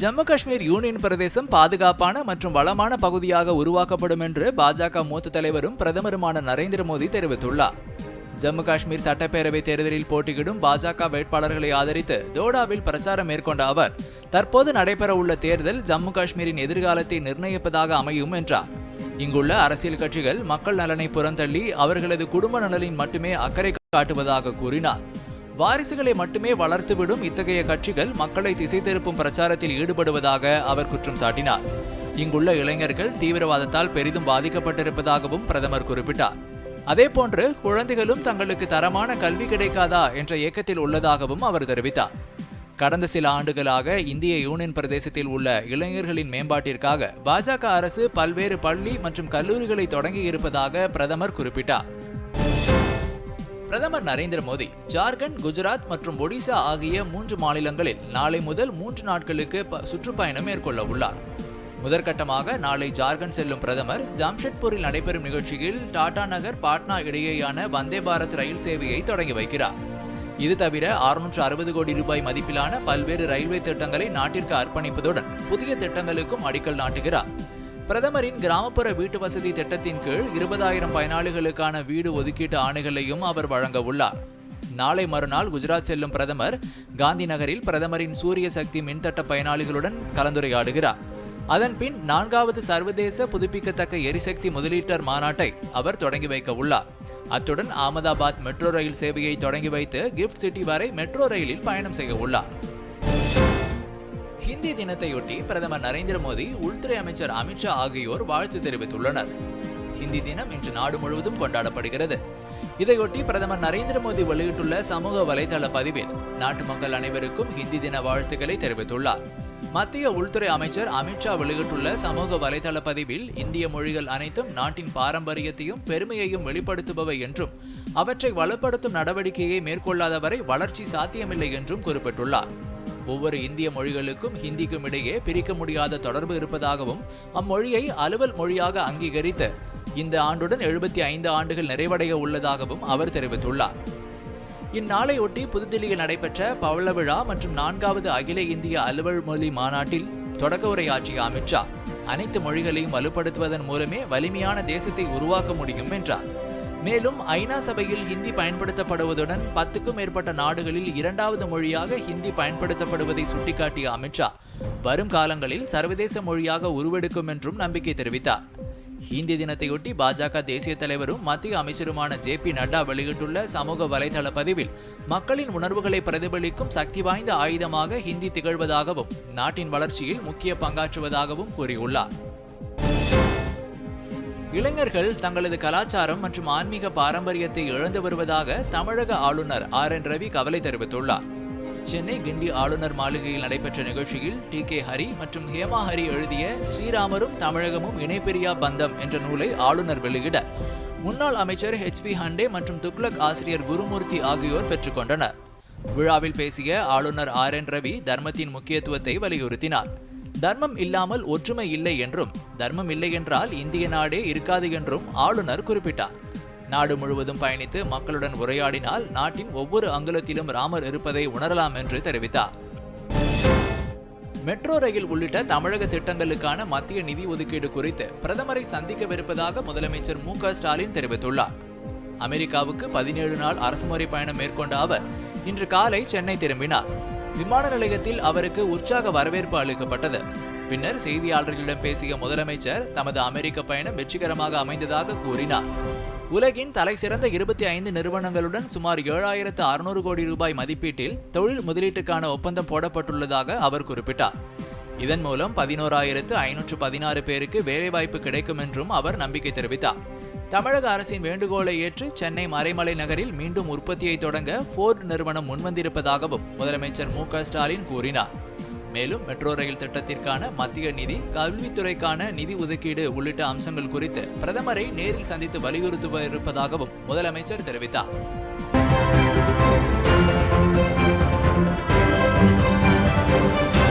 Jammu Kashmir union பிரதேசம் பாதுகாப்பான மற்றும் வளமான பகுதியாக உருவாக்கப்படும் என்று பாஜக மூத்த தலைவரும் பிரதமருமான நரேந்திர மோடி தெரிவித்துள்ளார். ஜம்மு காஷ்மீர் சட்டப்பேரவை தேர்தலில் போட்டியிடும் பாஜக வேட்பாளர்களை ஆதரித்து தோடாவில் பிரச்சாரம் மேற்கொண்ட அவர் தற்போது நடைபெறவுள்ள தேர்தல் ஜம்மு காஷ்மீரின் எதிர்காலத்தை நிர்ணயிப்பதாக அமையும் என்றார். இங்குள்ள அரசியல் கட்சிகள் மக்கள் நலனை புறந்தள்ளி அவர்களது குடும்ப நலனில் மட்டுமே அக்கறை காட்டுவதாக கூறினார். வாரிசுகளை மட்டுமே வளர்த்துவிடும் இத்தகைய கட்சிகள் மக்களை திசை திருப்பும் பிரச்சாரத்தில் ஈடுபடுவதாக அவர் குற்றம் சாட்டினார். இங்குள்ள இளைஞர்கள் தீவிரவாதத்தால் பெரிதும் பாதிக்கப்பட்டிருப்பதாகவும் பிரதமர் குறிப்பிட்டார். அதேபோன்று குழந்தைகளும் தங்களுக்கு தரமான கல்வி கிடைக்காதா என்ற இயக்கத்தில் உள்ளதாகவும் அவர் தெரிவித்தார். கடந்த சில ஆண்டுகளாக இந்திய யூனியன் பிரதேசத்தில் உள்ள இளைஞர்களின் மேம்பாட்டிற்காக பாஜக அரசு பல்வேறு பள்ளி மற்றும் கல்லூரிகளை தொடங்கி இருப்பதாக பிரதமர் குறிப்பிட்டார். பிரதமர் நரேந்திர மோடி ஜார்க்கண்ட் குஜராத் மற்றும் ஒடிசா ஆகிய மூன்று மாநிலங்களில் நாளை முதல் மூன்று நாட்களுக்கு ப- சுற்றுப்பயணம் மேற்கொள்ள உள்ளார். முதற்கட்டமாக நாளை ஜார்க்கண்ட் செல்லும் பிரதமர் ஜாம்ஷெட்பூரில் நடைபெறும் நிகழ்ச்சியில் டாடா நகர் பாட்னா இடையேயான வந்தே பாரத் ரயில் சேவையை தொடங்கி வைக்கிறார். இது தவிர 660 அறுபது கோடி ரூபாய் மதிப்பிலான பல்வேறு ரயில்வே திட்டங்களை நாட்டிற்கு அர்ப்பணிப்பதுடன் புதிய திட்டங்களுக்கும் அடிக்கல் நாட்டுகிறார். பிரதமரின் கிராமப்புற வீட்டு வசதி திட்டத்தின் கீழ் இருபதாயிரம் பயனாளிகளுக்கான வீடு ஒதுக்கீட்டு ஆணைகளையும் அவர் வழங்க உள்ளார். நாளை மறுநாள் குஜராத் செல்லும் பிரதமர் காந்தி நகரில் பிரதமரின் சூரிய சக்தி மின்தட்ட பயனாளிகளுடன் கலந்துரையாடுகிறார். அதன்பின் நான்காவது சர்வதேச புதுப்பிக்கத்தக்க எரிசக்தி முதலீட்டர் மாநாட்டை அவர் தொடங்கி வைக்க உள்ளார். அத்துடன் அகமதாபாத் மெட்ரோ ரயில் சேவையை தொடங்கி வைத்து கிஃப்ட் சிட்டி வரை மெட்ரோ ரயிலில் பயணம் செய்ய உள்ளார். ஹிந்தி தினத்தையொட்டி பிரதமர் நரேந்திர மோடி உள்துறை அமைச்சர் அமித்ஷா ஆகியோர் வாழ்த்து தெரிவித்துள்ளனர். ஹிந்தி தினம் இன்று நாடு முழுவதும் கொண்டாடப்படுகிறது. இதையொட்டி பிரதமர் நரேந்திர மோடி வெளியிட்டுள்ள சமூக வலைதள பதிவில் நாட்டு மக்கள் அனைவருக்கும் ஹிந்தி தின வாழ்த்துக்களை தெரிவித்துள்ளார். மத்திய உள்துறை அமைச்சர் அமித்ஷா வெளியிட்டுள்ள சமூக வலைதள பதிவில் இந்திய மொழிகள் அனைத்தும் நாட்டின் பாரம்பரியத்தையும் பெருமையையும் வெளிப்படுத்துபவை என்றும் அவற்றை வலுப்படுத்தும் நடவடிக்கையை மேற்கொள்ளாதவரை வளர்ச்சி சாத்தியமில்லை என்றும் குறிப்பிட்டுள்ளார். ஒவ்வொரு இந்திய மொழிகளுக்கும் ஹிந்திக்கும் இடையே பிரிக்க முடியாத தொடர்பு இருப்பதாகவும் அம்மொழியை அலுவல் மொழியாக அங்கீகரித்து இந்த ஆண்டுடன் எழுபத்தி ஐந்து ஆண்டுகள் நிறைவடைய உள்ளதாகவும் அவர் தெரிவித்துள்ளார். இந்நாளையொட்டி புதுதில்லியில் நடைபெற்ற பவள விழா மற்றும் நான்காவது அகில இந்திய அலுவல் மொழி மாநாட்டில் தொடக்க உரையாற்றிய அமித்ஷா அனைத்து மொழிகளையும் வலுப்படுத்துவதன் மூலமே வலிமையான தேசத்தை உருவாக்க முடியும் என்றார். மேலும் ஐநா சபையில் ஹிந்தி பயன்படுத்தப்படுவதுடன் பத்துக்கும் மேற்பட்ட நாடுகளில் இரண்டாவது மொழியாக ஹிந்தி பயன்படுத்தப்படுவதை சுட்டிக்காட்டிய அமித்ஷா வரும் காலங்களில் சர்வதேச மொழியாக உருவெடுக்கும் என்றும் நம்பிக்கை தெரிவித்தார். ஹிந்தி தினத்தையொட்டி பாஜக தேசிய தலைவரும் மத்திய அமைச்சருமான ஜே பி நட்டா வெளியிட்டுள்ள சமூக வலைதள பதிவில் மக்களின் உணர்வுகளை பிரதிபலிக்கும் சக்தி வாய்ந்த ஆயுதமாக ஹிந்தி திகழ்வதாகவும் நாட்டின் வளர்ச்சியில் முக்கிய பங்காற்றுவதாகவும் கூறியுள்ளார். இளைஞர்கள் தங்களது கலாச்சாரம் மற்றும் ஆன்மீக பாரம்பரியத்தை இழந்து வருவதாக தமிழக ஆளுநர் ஆர் என் ரவி கவலை தெரிவித்துள்ளார். சென்னை கிண்டி ஆளுநர் மாளிகையில் நடைபெற்ற நிகழ்ச்சியில் டி கே ஹரி மற்றும் ஹேமா ஹரி எழுதிய ஸ்ரீராமரும் தமிழகமும் இணைப்பிரியா பந்தம் என்ற நூலை ஆளுநர் வெளியிட முன்னாள் அமைச்சர் ஹெச் பி ஹண்டே மற்றும் துக்ளக் ஆசிரியர் குருமூர்த்தி ஆகியோர் பெற்றுக்கொண்டனர் விழாவில் பேசிய ஆளுநர் ஆர் என் ரவி தர்மத்தின் முக்கியத்துவத்தை வலியுறுத்தினார். தர்மம் இல்லாமல் ஒற்றுமை இல்லை என்றும் தர்மம் இல்லை என்றால் இந்திய நாடே இருக்காது என்றும் ஆளுநர் குறிப்பிட்டார். நாடு முழுவதும் பயணித்து மக்களுடன் உரையாடினால் நாட்டின் ஒவ்வொரு அங்குலத்திலும் ராமர் இருப்பதை உணரலாம் என்று தெரிவித்தார். மெட்ரோ ரயில் உள்ளிட்ட தமிழக திட்டங்களுக்கான மத்திய நிதி ஒதுக்கீடு குறித்து பிரதமரை சந்திக்கவிருப்பதாக முதலமைச்சர் மு க ஸ்டாலின் தெரிவித்துள்ளார். அமெரிக்காவுக்கு பதினேழு நாள் அரசுமுறை பயணம் மேற்கொண்ட அவர் இன்று காலை சென்னை திரும்பினார். விமான நிலையத்தில் அவருக்கு உற்சாக வரவேற்பு அளிக்கப்பட்டது. பின்னர் செய்தியாளர்களிடம் பேசிய முதலமைச்சர் தமது அமெரிக்க பயணம் வெற்றிகரமாக அமைந்ததாக கூறினார். உலகின் தலைசிறந்த இருபத்தி ஐந்து நிறுவனங்களுடன் சுமார் ஏழாயிரத்து அறுநூறு கோடி ரூபாய் மதிப்பீட்டில் தொழில் முதலீட்டுக்கான ஒப்பந்தம் போடப்பட்டுள்ளதாக அவர் குறிப்பிட்டார். இதன் மூலம் பதினோராயிரத்து ஐநூற்று பதினாறு பேருக்கு வேலைவாய்ப்பு கிடைக்கும் என்றும் அவர் நம்பிக்கை தெரிவித்தார். தமிழக அரசின் வேண்டுகோளை ஏற்று சென்னை மறைமலை நகரில் மீண்டும் உற்பத்தியை தொடங்க ஃபோர்ட் நிறுவனம் முன்வந்திருப்பதாகவும் முதலமைச்சர் மு க ஸ்டாலின் கூறினார். மேலும் மெட்ரோ ரயில் திட்டத்திற்கான மத்திய நிதி கல்வித்துறைக்கான நிதி ஒதுக்கீடு உள்ளிட்ட அம்சங்கள் குறித்து பிரதமரை நேரில் சந்தித்து வலியுறுத்தவிருப்பதாகவும் முதலமைச்சர் தெரிவித்தார்.